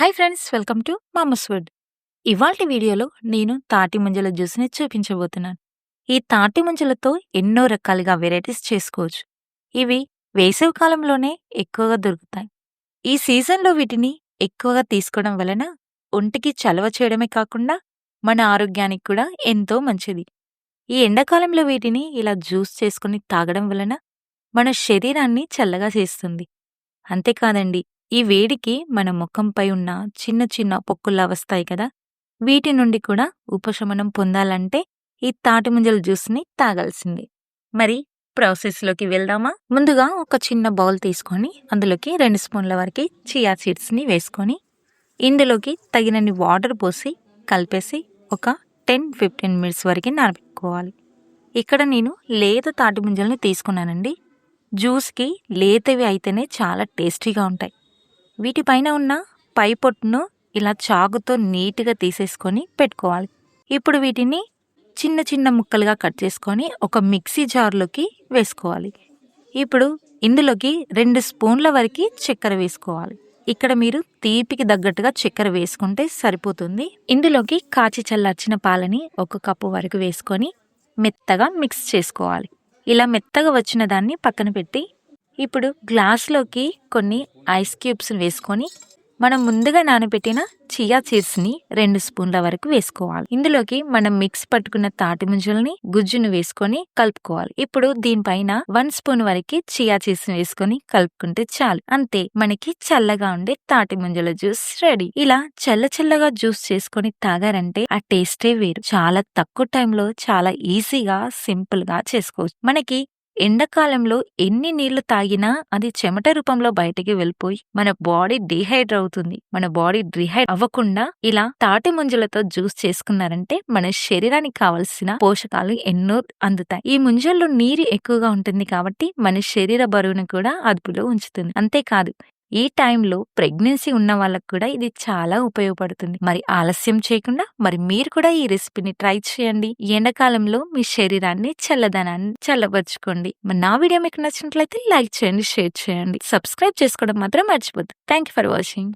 Hi friends welcome to మామస్ వుడ్. ఇవాల్టి వీడియోలో నేను తాటి ముంజల జ్యూస్ని చూపించబోతున్నాను. ఈ తాటి ముంజలతో ఎన్నో రకాలుగా వెరైటీస్ చేసుకోవచ్చు. ఇవి వేసవి కాలంలోనే ఎక్కువగా దొరుకుతాయి. ఈ సీజన్లో వీటిని ఎక్కువగా తీసుకోవడం వలన ఒంటికి చలవ చేయడమే కాకుండా మన ఆరోగ్యానికి కూడా ఎంతో మంచిది. ఈ ఎండాకాలంలో వీటిని ఇలా జ్యూస్ చేసుకుని తాగడం వలన మన శరీరాన్ని చల్లగా చేస్తుంది. అంతేకాదండి ఈ వేడికి మన ముఖంపై ఉన్న చిన్న చిన్న పొక్కుల్లా వస్తాయి కదా? వీటి నుండి కూడా ఉపశమనం పొందాలంటే ఈ తాటిముంజల జ్యూస్ని తాగాల్సిందే. మరి ప్రాసెస్లోకి వెళ్దామా? ముందుగా ఒక చిన్న బౌల్ తీసుకొని అందులోకి రెండు స్పూన్ల వరకు చియా సీడ్స్ని వేసుకొని ఇందులోకి తగినన్ని వాటర్ పోసి కలిపేసి ఒక టెన్ ఫిఫ్టీన్ మినిట్స్ వరకు నానబెట్టుకోవాలి. ఇక్కడ నేను లేత తాటి ముంజల్ని తీసుకున్నానండి. జ్యూస్కి లేతవి అయితేనే చాలా టేస్టీగా ఉంటాయి. వీటిపైన ఉన్న పై పొట్టును ఇలా చాకుతో నీట్గా తీసేసుకొని పెట్టుకోవాలి. ఇప్పుడు వీటిని చిన్న చిన్న ముక్కలుగా కట్ చేసుకొని ఒక మిక్సీ జార్లోకి వేసుకోవాలి. ఇప్పుడు ఇందులోకి రెండు స్పూన్ల వరకు చక్కెర వేసుకోవాలి. ఇక్కడ మీరు తీపికి తగ్గట్టుగా చక్కెర వేసుకుంటే సరిపోతుంది. ఇందులోకి కాచి చల్లార్చిన పాలని ఒక కప్పు వరకు వేసుకొని మెత్తగా మిక్స్ చేసుకోవాలి. ఇలా మెత్తగా వచ్చిన దాన్ని పక్కన పెట్టి ఇప్పుడు గ్లాస్లోకి కొన్ని ఐస్ క్యూబ్స్ని వేసుకొని మనం ముందుగా నానబెట్టిన చియా సీడ్స్ని రెండు స్పూన్ల వరకు వేసుకోవాలి. ఇందులోకి మనం మిక్స్ పట్టుకున్న తాటి ముంజల్ని గుజ్జును వేసుకొని కలుపుకోవాలి. ఇప్పుడు దీనిపైన వన్ స్పూన్ వరకు చియా సీడ్స్ వేసుకొని కలుపుకుంటే చాలు. అంతే మనకి చల్లగా ఉండే తాటి ముంజల జ్యూస్ రెడీ. ఇలా చల్ల చల్లగా జ్యూస్ చేసుకొని తాగారంటే ఆ టేస్టే వేరు. చాలా తక్కువ టైంలో చాలా ఈజీగా సింపుల్గా చేసుకోవచ్చు. మనకి ఎండాకాలంలో ఎన్ని నీళ్ళు తాగినా అది చెమట రూపంలో బయటికి వెళ్ళిపోయి మన బాడీ డిహైడ్ అవుతుంది. మన బాడీ డిహైడ్ అవ్వకుండా ఇలా తాటి ముంజలతో జ్యూస్ చేసుకున్నారంటే మన శరీరానికి కావలసిన పోషకాలు ఎన్నో అందుతాయి. ఈ ముంజల్లో నీరు ఎక్కువగా ఉంటుంది కాబట్టి మన శరీర బరువును కూడా అదుపులో ఉంచుతుంది. అంతేకాదు ఈ టైంలో ప్రెగ్నెన్సీ ఉన్న వాళ్ళకు కూడా ఇది చాలా ఉపయోగపడుతుంది. మరి ఆలస్యం చేయకుండా మరి మీరు కూడా ఈ రెసిపీని ట్రై చేయండి. ఎండాకాలంలో మీ శరీరాన్ని చల్లదనాన్ని చల్లబరుచుకోండి. మరి నా వీడియో మీకు నచ్చినట్లయితే లైక్ చేయండి షేర్ చేయండి. సబ్స్క్రైబ్ చేసుకోవడం మాత్రం మర్చిపోద్దు. Thank you for watching.